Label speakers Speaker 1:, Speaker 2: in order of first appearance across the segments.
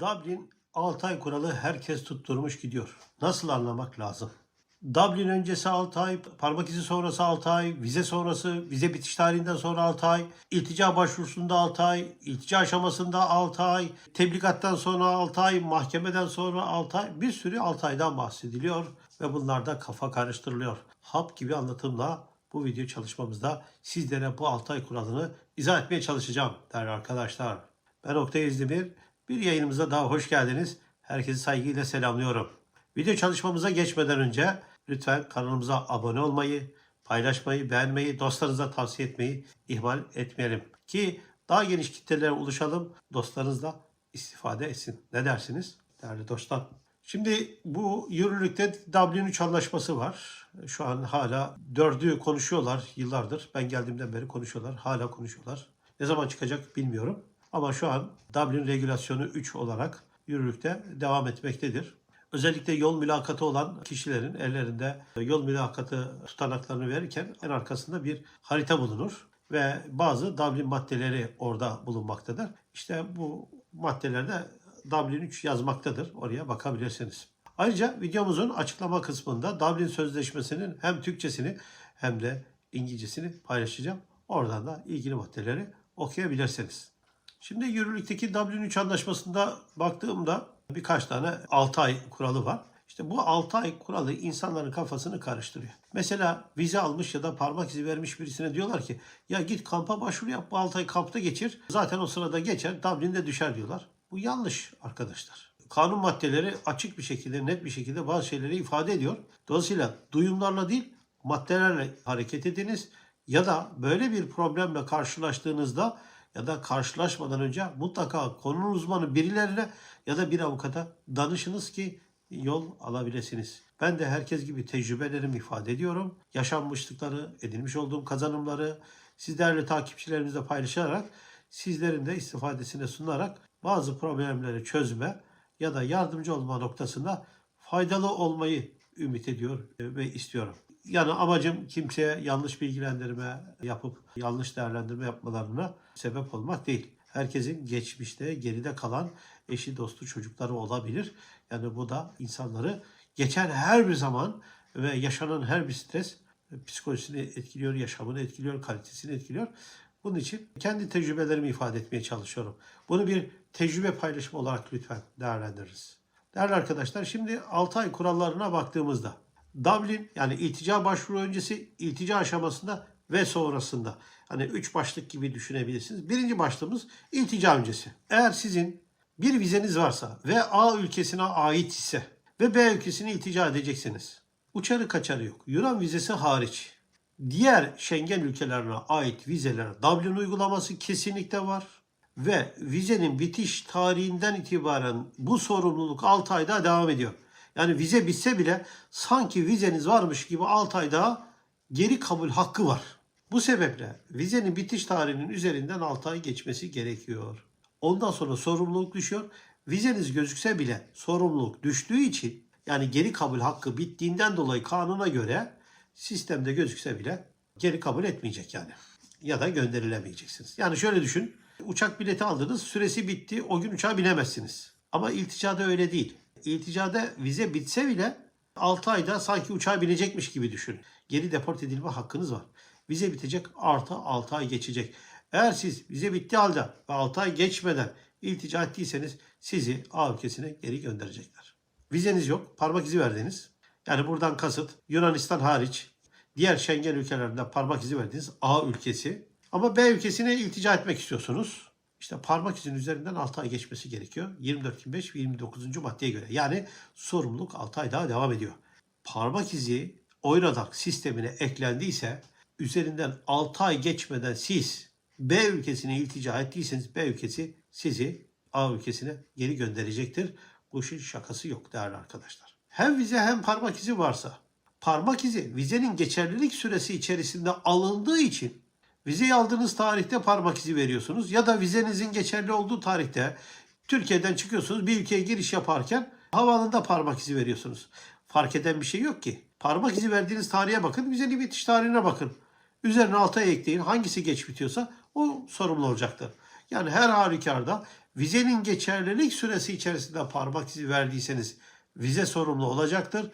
Speaker 1: 6 ay kuralı. Dublin 6 ay kuralı herkes tutturmuş gidiyor. Nasıl anlamak lazım? Dublin öncesi 6 ay, parmak izi sonrası 6 ay, vize sonrası, vize bitiş tarihinden sonra 6 ay, iltica başvurusunda 6 ay, iltica aşamasında 6 ay, tebligattan sonra 6 ay, mahkemeden sonra 6 ay, bir sürü 6 aydan bahsediliyor ve bunlar da kafa karıştırılıyor. Hap gibi anlatımla bu video çalışmamızda sizlere bu 6 ay kuralını izah etmeye çalışacağım değerli arkadaşlar. Ben Oktay İzdemir. Bir yayınımıza daha hoş geldiniz. Herkesi saygıyla selamlıyorum. Video çalışmamıza geçmeden önce lütfen kanalımıza abone olmayı, paylaşmayı, beğenmeyi, dostlarınıza tavsiye etmeyi ihmal etmeyelim. Ki daha geniş kitlelere ulaşalım, dostlarınız da istifade etsin. Ne dersiniz değerli dostlar? Şimdi bu yürürlükte Dublin 3 anlaşması var. Şu an hala dördü konuşuyorlar yıllardır. Ben geldiğimden beri konuşuyorlar. Hala konuşuyorlar. Ne zaman çıkacak bilmiyorum. Ama şu an Dublin regülasyonu 3 olarak yürürlükte devam etmektedir. Özellikle yol mülakatı olan kişilerin ellerinde yol mülakatı tutanaklarını verirken en arkasında bir harita bulunur ve bazı Dublin maddeleri orada bulunmaktadır. İşte bu maddelerde Dublin 3 yazmaktadır. Oraya bakabilirsiniz. Ayrıca videomuzun açıklama kısmında Dublin Sözleşmesi'nin hem Türkçesini hem de İngilizcesini paylaşacağım. Oradan da ilgili maddeleri okuyabilirsiniz. Şimdi yürürlükteki Dublin 3 anlaşmasında baktığımda birkaç tane 6 ay kuralı var. İşte bu 6 ay kuralı insanların kafasını karıştırıyor. Mesela vize almış ya da parmak izi vermiş birisine diyorlar ki ya git kampa başvuru yap bu 6 ay kampta geçir. Zaten o sırada geçer Dublin'de düşer diyorlar. Bu yanlış arkadaşlar. Kanun maddeleri açık bir şekilde net bir şekilde bazı şeyleri ifade ediyor. Dolayısıyla duyumlarla değil maddelerle hareket ediniz. Ya da böyle bir problemle karşılaştığınızda ya da karşılaşmadan önce mutlaka konunun uzmanı birilerine ya da bir avukata danışınız ki yol alabilirsiniz. Ben de herkes gibi tecrübelerimi ifade ediyorum. Yaşanmışlıkları, edinmiş olduğum kazanımları sizlerle takipçilerimizle paylaşarak sizlerin de istifadesine sunarak bazı problemleri çözme ya da yardımcı olma noktasında faydalı olmayı ümit ediyor ve istiyorum. Yani amacım kimseye yanlış bilgilendirme yapıp yanlış değerlendirme yapmalarına sebep olmak değil. Herkesin geçmişte geride kalan eşi, dostu, çocukları olabilir. Yani bu da insanları geçen her bir zaman ve yaşanan her bir stres psikolojisini etkiliyor, yaşamını etkiliyor, kalitesini etkiliyor. Bunun için kendi tecrübelerimi ifade etmeye çalışıyorum. Bunu bir tecrübe paylaşımı olarak lütfen değerlendiririz. Değerli arkadaşlar şimdi 6 ay kurallarına baktığımızda Dublin yani iltica başvuru öncesi, iltica aşamasında ve sonrasında. Hani üç başlık gibi düşünebilirsiniz. Birinci başlığımız iltica öncesi. Eğer sizin bir vizeniz varsa ve A ülkesine ait ise ve B ülkesine iltica edeceksiniz. Uçarı kaçarı yok. Yunan vizesi hariç. Diğer Schengen ülkelerine ait vizelere Dublin uygulaması kesinlikle var. Ve vizenin bitiş tarihinden itibaren bu sorumluluk 6 ayda devam ediyor. Yani vize bitse bile sanki vizeniz varmış gibi 6 ay daha geri kabul hakkı var. Bu sebeple vizenin bitiş tarihinin üzerinden 6 ay geçmesi gerekiyor. Ondan sonra sorumluluk düşüyor. Vizeniz gözükse bile sorumluluk düştüğü için yani geri kabul hakkı bittiğinden dolayı kanuna göre sistemde gözükse bile geri kabul etmeyecek yani. Ya da gönderilemeyeceksiniz. Yani şöyle düşün. Uçak bileti aldınız, süresi bitti, o gün uçağa binemezsiniz. Ama ilticada öyle değil. İlticada vize bitse bile 6 ayda sanki uçağa binecekmiş gibi düşün. Geri deport edilme hakkınız var. Vize bitecek artı 6 ay geçecek. Eğer siz vize bitti halde ve 6 ay geçmeden iltica ettiyseniz sizi A ülkesine geri gönderecekler. Vizeniz yok, parmak izi verdiniz. Yani buradan kasıt Yunanistan hariç diğer Schengen ülkelerinde parmak izi verdiğiniz A ülkesi. Ama B ülkesine iltica etmek istiyorsunuz. İşte parmak izinin üzerinden 6 ay geçmesi gerekiyor. 24-25 ve 29. maddeye göre. Yani sorumluluk 6 ay daha devam ediyor. Parmak izi Oyradak sistemine eklendiyse üzerinden 6 ay geçmeden siz B ülkesine iltica ettiyseniz B ülkesi sizi A ülkesine geri gönderecektir. Bu işin şakası yok değerli arkadaşlar. Hem vize hem parmak izi varsa parmak izi vizenin geçerlilik süresi içerisinde alındığı için Vizeyi aldığınız tarihte parmak izi veriyorsunuz ya da vizenizin geçerli olduğu tarihte Türkiye'den çıkıyorsunuz bir ülkeye giriş yaparken havaalanında parmak izi veriyorsunuz. Fark eden bir şey yok ki. Parmak izi verdiğiniz tarihe bakın, vizenin bitiş tarihine bakın. Üzerine alta ekleyin. Hangisi geç bitiyorsa o sorumlu olacaktır. Yani her halükarda Vizenin geçerlilik süresi içerisinde parmak izi verdiyseniz vize sorumlu olacaktır.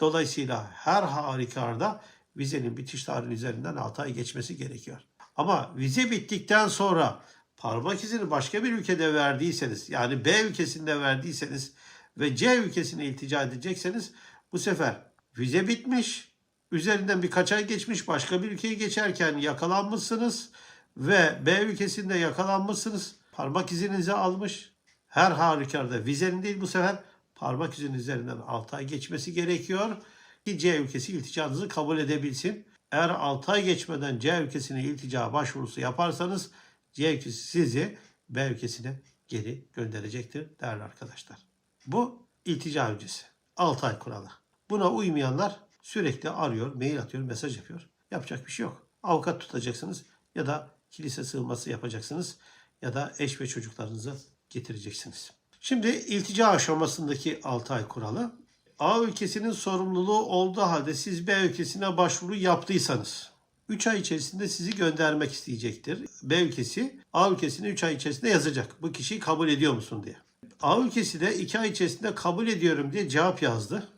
Speaker 1: Dolayısıyla her halükarda vizenin bitiş tarihi üzerinden 6 ay geçmesi gerekiyor. Ama vize bittikten sonra parmak izini başka bir ülkede verdiyseniz yani B ülkesinde verdiyseniz ve C ülkesine iltica edecekseniz bu sefer vize bitmiş, üzerinden birkaç ay geçmiş başka bir ülkeye geçerken yakalanmışsınız ve B ülkesinde yakalanmışsınız. Parmak izinizi almış. Her halükarda vizenin değil bu sefer parmak izinin üzerinden 6 ay geçmesi gerekiyor ki C ülkesi ilticanızı kabul edebilsin. Eğer 6 ay geçmeden C ülkesine iltica başvurusu yaparsanız C ülkesi sizi B ülkesine geri gönderecektir değerli arkadaşlar. Bu iltica öncesi. 6 ay kuralı. Buna uymayanlar sürekli arıyor, mail atıyor, mesaj yapıyor. Yapacak bir şey yok. Avukat tutacaksınız ya da kilise sığınması yapacaksınız ya da eş ve çocuklarınızı getireceksiniz. Şimdi iltica aşamasındaki 6 ay kuralı. A ülkesinin sorumluluğu olduğu halde siz B ülkesine başvuru yaptıysanız 3 ay içerisinde sizi göndermek isteyecektir. B ülkesi A ülkesine 3 ay içerisinde yazacak. Bu kişiyi kabul ediyor musun diye. A ülkesi de 2 ay içerisinde kabul ediyorum diye cevap yazdı.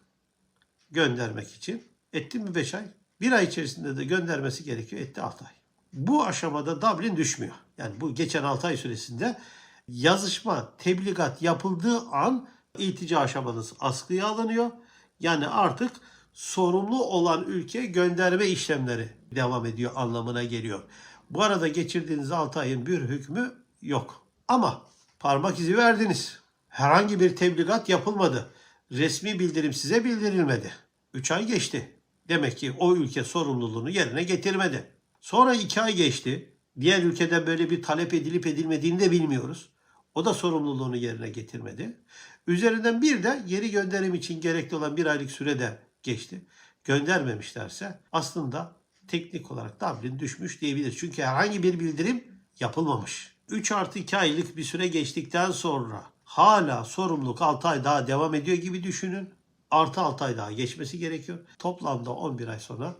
Speaker 1: Göndermek için. Etti mi 5 ay? 1 ay içerisinde de göndermesi gerekiyor. Etti 6 ay. Bu aşamada Dublin düşmüyor. Yani bu geçen 6 ay süresinde yazışma, tebligat yapıldığı an iltica aşamanız askıya alınıyor. Yani artık sorumlu olan ülke gönderme işlemleri devam ediyor anlamına geliyor. Bu arada geçirdiğiniz 6 ayın bir hükmü yok. Ama parmak izi verdiniz. Herhangi bir tebligat yapılmadı. Resmi bildirim size bildirilmedi. 3 ay geçti. Demek ki o ülke sorumluluğunu yerine getirmedi. Sonra 2 ay geçti. Diğer ülkeden böyle bir talep edilip edilmediğini de bilmiyoruz. O da sorumluluğunu yerine getirmedi. Üzerinden bir de geri gönderim için gerekli olan bir aylık sürede geçti. Göndermemişlerse aslında teknik olarak Dublin düşmüş diyebiliriz. Çünkü herhangi bir bildirim yapılmamış. 3 artı 2 aylık bir süre geçtikten sonra hala sorumluluk 6 ay daha devam ediyor gibi düşünün. Artı 6 ay daha geçmesi gerekiyor. Toplamda 11 ay sonra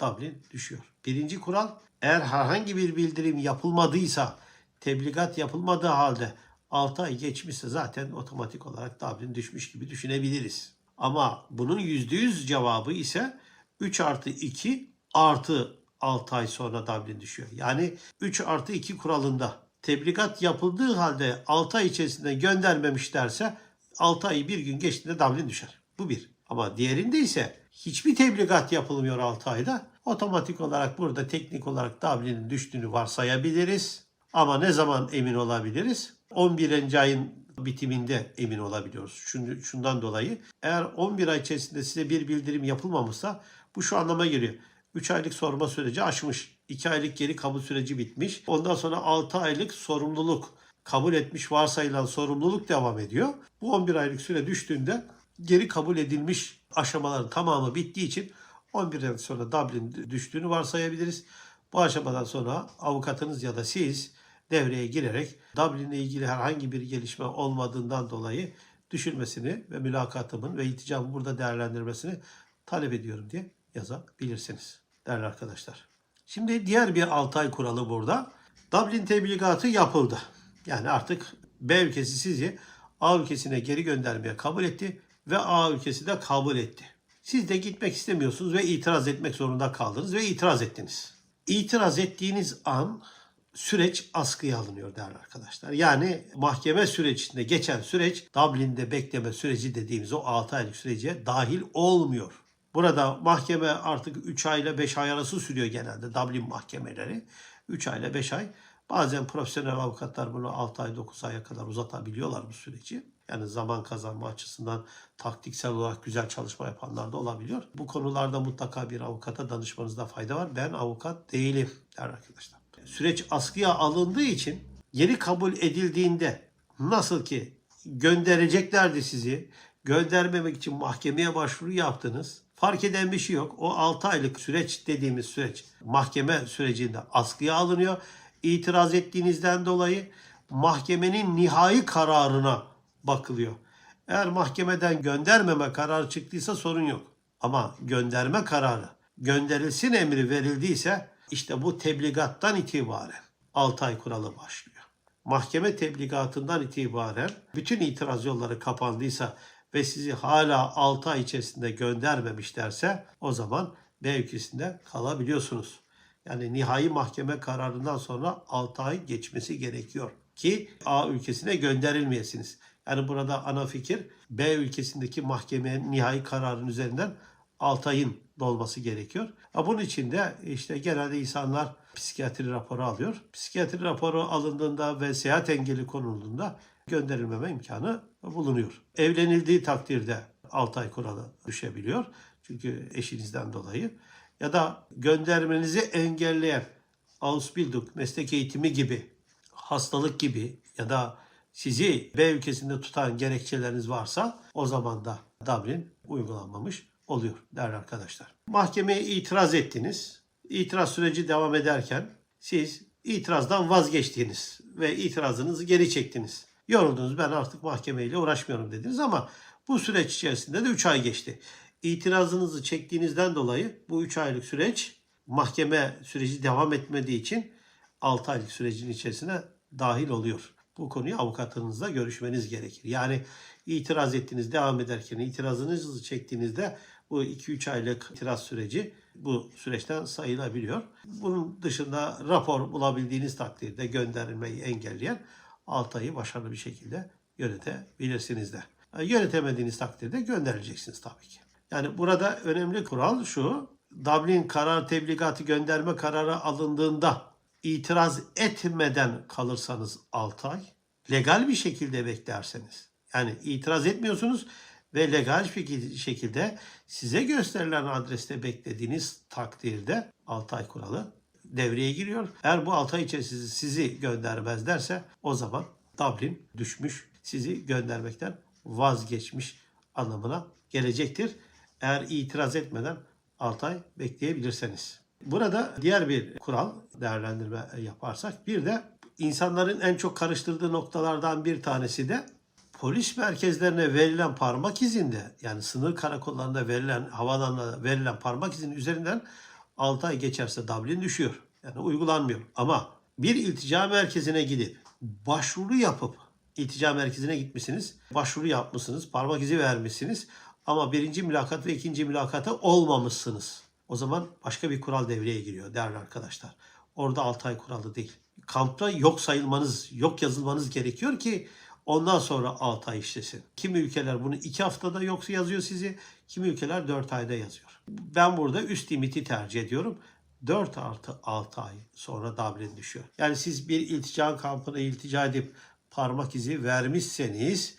Speaker 1: Dublin düşüyor. Birinci kural eğer herhangi bir bildirim yapılmadıysa tebligat yapılmadığı halde 6 ay geçmişse zaten otomatik olarak Dublin düşmüş gibi düşünebiliriz. Ama bunun %100 cevabı ise 3 artı 2 artı 6 ay sonra Dublin düşüyor. Yani 3 artı 2 kuralında tebligat yapıldığı halde 6 ay içerisinde göndermemişlerse 6 ayı bir gün geçtiğinde Dublin düşer. Bu bir. Ama diğerinde ise hiçbir tebligat yapılmıyor 6 ayda. Otomatik olarak burada teknik olarak Dublin'in düştüğünü varsayabiliriz. Ama ne zaman emin olabiliriz? 11. ayın bitiminde emin olabiliyoruz. Çünkü şundan dolayı eğer 11 ay içerisinde size bir bildirim yapılmamışsa bu şu anlama geliyor. 3 aylık sorma süreci aşmış. 2 aylık geri kabul süreci bitmiş. Ondan sonra 6 aylık sorumluluk kabul etmiş varsayılan sorumluluk devam ediyor. Bu 11 aylık süre düştüğünde geri kabul edilmiş aşamaların tamamı bittiği için 11 ay sonra Dublin düştüğünü varsayabiliriz. Bu aşamadan sonra avukatınız ya da siz devreye girerek Dublin ile ilgili herhangi bir gelişme olmadığından dolayı düşürmesini ve mülakatımın ve ilticamın burada değerlendirmesini talep ediyorum diye yazabilirsiniz değerli arkadaşlar. Şimdi diğer bir 6 ay kuralı burada. Dublin tebligatı yapıldı. Yani artık B ülkesi sizi A ülkesine geri göndermeye kabul etti ve A ülkesi de kabul etti. Siz de gitmek istemiyorsunuz ve itiraz etmek zorunda kaldınız ve itiraz ettiniz. İtiraz ettiğiniz an süreç askıya alınıyor değerli arkadaşlar. Yani mahkeme sürecinde geçen süreç Dublin'de bekleme süreci dediğimiz o 6 aylık sürece dahil olmuyor. Burada mahkeme artık 3 ay ile 5 ay arası sürüyor genelde Dublin mahkemeleri. 3 ay ile 5 ay. Bazen profesyonel avukatlar bunu 6 ay 9 aya kadar uzatabiliyorlar bu süreci. Yani zaman kazanma açısından taktiksel olarak güzel çalışma yapanlar da olabiliyor. Bu konularda mutlaka bir avukata danışmanızda fayda var. Ben avukat değilim der arkadaşlar. Süreç askıya alındığı için geri kabul edildiğinde nasıl ki göndereceklerdi sizi göndermemek için mahkemeye başvuru yaptınız. Fark eden bir şey yok. O 6 aylık süreç dediğimiz süreç mahkeme sürecinde askıya alınıyor. İtiraz ettiğinizden dolayı mahkemenin nihai kararına bakılıyor. Eğer mahkemeden göndermeme kararı çıktıysa sorun yok. Ama gönderme kararı, gönderilsin emri verildiyse işte bu tebligattan itibaren 6 ay kuralı başlıyor. mahkeme tebligatından itibaren bütün itiraz yolları kapandıysa ve sizi hala 6 ay içerisinde göndermemişlerse o zaman B ülkesinde kalabiliyorsunuz. Yani nihai mahkeme kararından sonra 6 ay geçmesi gerekiyor ki A ülkesine gönderilmeyesiniz. Yani burada ana fikir B ülkesindeki mahkemenin nihai kararın üzerinden 6 ayın dolması gerekiyor. Bunun için de işte genelde insanlar psikiyatri raporu alıyor. Psikiyatri raporu alındığında ve seyahat engeli konulduğunda gönderilmeme imkanı bulunuyor. Evlenildiği takdirde 6 ay kuralı düşebiliyor. Çünkü eşinizden dolayı. Ya da göndermenizi engelleyen Ausbildung, meslek eğitimi gibi, hastalık gibi ya da sizi B ülkesinde tutan gerekçeleriniz varsa o zaman da Dublin uygulanmamış oluyor değerli arkadaşlar. Mahkemeye itiraz ettiniz. İtiraz süreci devam ederken siz itirazdan vazgeçtiniz ve itirazınızı geri çektiniz. Yoruldunuz ben artık mahkemeyle uğraşmıyorum dediniz ama bu süreç içerisinde de 3 ay geçti. İtirazınızı çektiğinizden dolayı bu 3 aylık süreç mahkeme süreci devam etmediği için 6 aylık sürecin içerisine dahil oluyor. Bu konuyu avukatınızla görüşmeniz gerekir. Yani itiraz ettiğiniz devam ederken itirazınızı çektiğinizde bu 2-3 aylık itiraz süreci bu süreçten sayılabiliyor. Bunun dışında rapor bulabildiğiniz takdirde gönderilmeyi engelleyen 6 ayı başarılı bir şekilde yönetebilirsiniz de. Yani Yönetemediğiniz takdirde gönderileceksiniz tabii ki. Yani burada önemli kural şu. Dublin karar tebligatı gönderme kararı alındığında itiraz etmeden kalırsanız 6 ay, legal bir şekilde beklerseniz, yani itiraz etmiyorsunuz ve legal şekilde size gösterilen adreste beklediğiniz takdirde 6 ay kuralı devreye giriyor. Eğer bu 6 ay içerisinde sizi göndermezlerse o zaman Dublin düşmüş, sizi göndermekten vazgeçmiş anlamına gelecektir. Eğer itiraz etmeden 6 ay bekleyebilirseniz. Burada diğer bir kural değerlendirme yaparsak bir de insanların en çok karıştırdığı noktalardan bir tanesi de polis merkezlerine verilen parmak izinde yani sınır karakollarında verilen havalanına verilen parmak izinin üzerinden 6 ay geçerse Dublin düşüyor. Yani uygulanmıyor. Ama bir iltica merkezine gidip başvuru yapıp iltica merkezine gitmişsiniz. Başvuru yapmışsınız. Parmak izi vermişsiniz. Ama birinci mülakat ve ikinci mülakata olmamışsınız. O zaman başka bir kural devreye giriyor değerli arkadaşlar. Orada 6 ay kuralı değil. Kampta yok sayılmanız, yok yazılmanız gerekiyor ki ondan sonra 6 ay işlesin. Kimi ülkeler bunu 2 haftada yoksa yazıyor sizi, kimi ülkeler 4 ayda yazıyor. Ben burada üst limiti tercih ediyorum. 4 artı 6 ay sonra Dublin düşüyor. Yani siz bir iltica kampına iltica edip parmak izi vermişseniz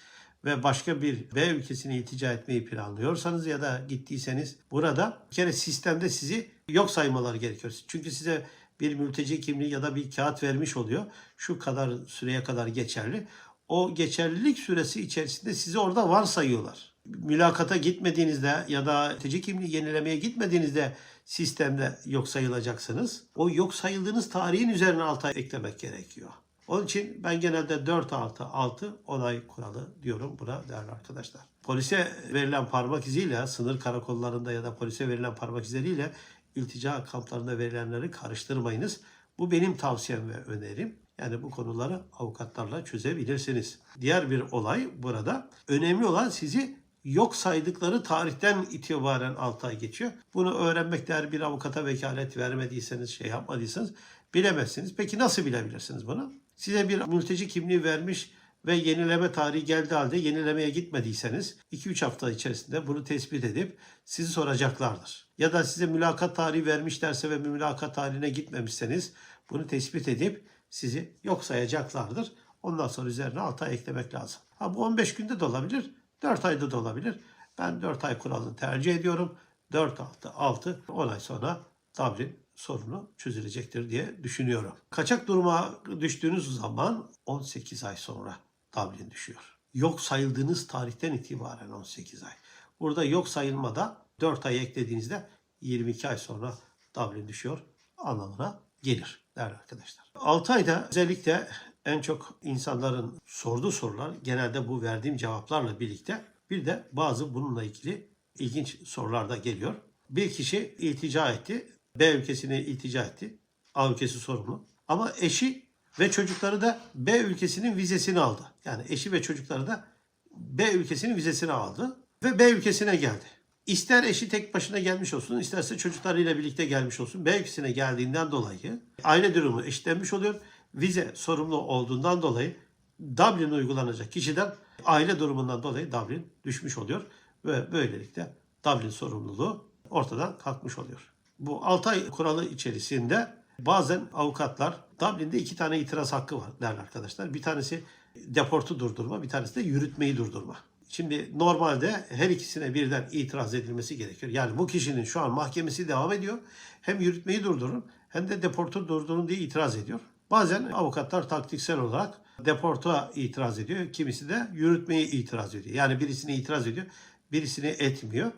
Speaker 1: ve başka bir B ülkesine iltica etmeyi planlıyorsanız ya da gittiyseniz burada bir kere sistemde sizi yok saymaları gerekiyor. Çünkü size bir mülteci kimliği ya da bir kağıt vermiş oluyor. Şu kadar süreye kadar geçerli. O geçerlilik süresi içerisinde sizi orada varsayıyorlar. Mülakata gitmediğinizde ya da mülteci kimliği yenilemeye gitmediğinizde sistemde yok sayılacaksınız. O yok sayıldığınız tarihin üzerine 6 ay eklemek gerekiyor. Onun için ben genelde 4 artı 6 onay kuralı diyorum buna değerli arkadaşlar. Polise verilen parmak iziyle sınır karakollarında ya da polise verilen parmak izleriyle iltica kamplarında verilenleri karıştırmayınız. Bu benim tavsiyem ve önerim. Yani bu konuları avukatlarla çözebilirsiniz. Diğer bir olay burada. Önemli olan sizi yok saydıkları tarihten itibaren 6 ay geçiyor. Bunu öğrenmekte eğer bir avukata vekalet vermediyseniz, şey yapmadıysanız bilemezsiniz. Peki nasıl bilebilirsiniz bunu? Size bir mülteci kimliği vermiş ve yenileme tarihi geldiği halde yenilemeye gitmediyseniz 2-3 hafta içerisinde bunu tespit edip sizi soracaklardır. Ya da size mülakat tarihi vermişlerse ve mülakat tarihine gitmemişseniz bunu tespit edip sizi yok sayacaklardır. Ondan sonra üzerine 6 ay eklemek lazım. Ha bu 15 günde de olabilir, 4 ayda da olabilir. Ben 4 ay kuralını tercih ediyorum. 4 6 6 10 ay sonra Dublin sorunu çözülecektir diye düşünüyorum. Kaçak duruma düştüğünüz zaman 18 ay sonra Dublin düşüyor. Yok sayıldığınız tarihten itibaren 18 ay. Burada yok sayılmada 4 ay eklediğinizde 22 ay sonra Dublin düşüyor anlamına gelir değerli arkadaşlar. 6 ayda özellikle en çok insanların sorduğu sorular genelde bu verdiğim cevaplarla birlikte bir de bazı bununla ilgili ilginç sorular da geliyor. Bir kişi iltica etti. B ülkesine iltica etti. A ülkesi sorumlu. Ama eşi Ve çocukları da B ülkesinin vizesini aldı. Yani eşi ve çocukları da B ülkesinin vizesini aldı ve B ülkesine geldi. İster eşi tek başına gelmiş olsun, isterse çocuklarıyla birlikte gelmiş olsun. B geldiğinden dolayı aile durumu eşitlenmiş oluyor. Vize sorumlu olduğundan dolayı Dublin uygulanacak kişiden aile durumundan dolayı Dublin düşmüş oluyor. Ve böylelikle Dublin sorumluluğu ortadan kalkmış oluyor. Bu 6 ay kuralı içerisinde bazen avukatlar Dublin'de iki tane itiraz hakkı var değerli arkadaşlar. Bir tanesi deportu durdurma, bir tanesi de yürütmeyi durdurma. Şimdi normalde her ikisine birden itiraz edilmesi gerekiyor. Yani bu kişinin şu an mahkemesi devam ediyor. Hem yürütmeyi durdurun hem de deportu durdurun diye itiraz ediyor. Bazen avukatlar taktiksel olarak deporta itiraz ediyor. Kimisi de yürütmeyi itiraz ediyor. Yani birisini itiraz ediyor, birisini etmiyor.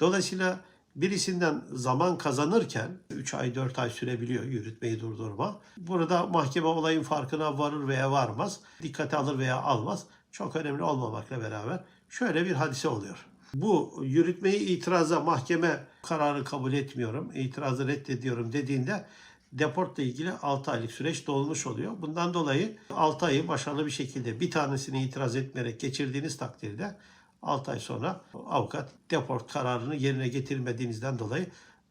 Speaker 1: Dolayısıyla birisinden zaman kazanırken 3 ay 4 ay sürebiliyor yürütmeyi durdurma. Burada mahkeme olayın farkına varır veya varmaz. Dikkate alır veya almaz. Çok önemli olmamakla beraber şöyle bir hadise oluyor. Bu yürütmeyi itiraza mahkeme kararı kabul etmiyorum, itirazı reddediyorum dediğinde deportla ilgili 6 aylık süreç dolmuş oluyor. Bundan dolayı 6 ayı başarılı bir şekilde bir tanesini itiraz etmeyerek geçirdiğiniz takdirde 6 ay sonra avukat deport kararını yerine getirmediğinizden dolayı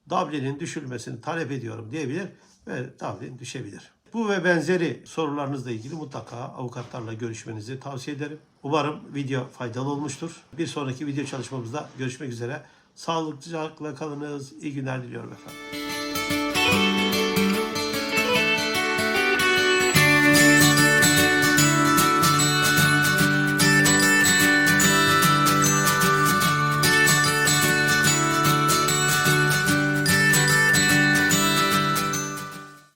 Speaker 1: Dublin'in düşürülmesini talep ediyorum diyebilir ve Dublin düşebilir. Bu ve benzeri sorularınızla ilgili mutlaka avukatlarla görüşmenizi tavsiye ederim. Umarım video faydalı olmuştur. Bir sonraki video çalışmamızda görüşmek üzere. Sağlıklı kalınız. İyi günler diliyorum efendim.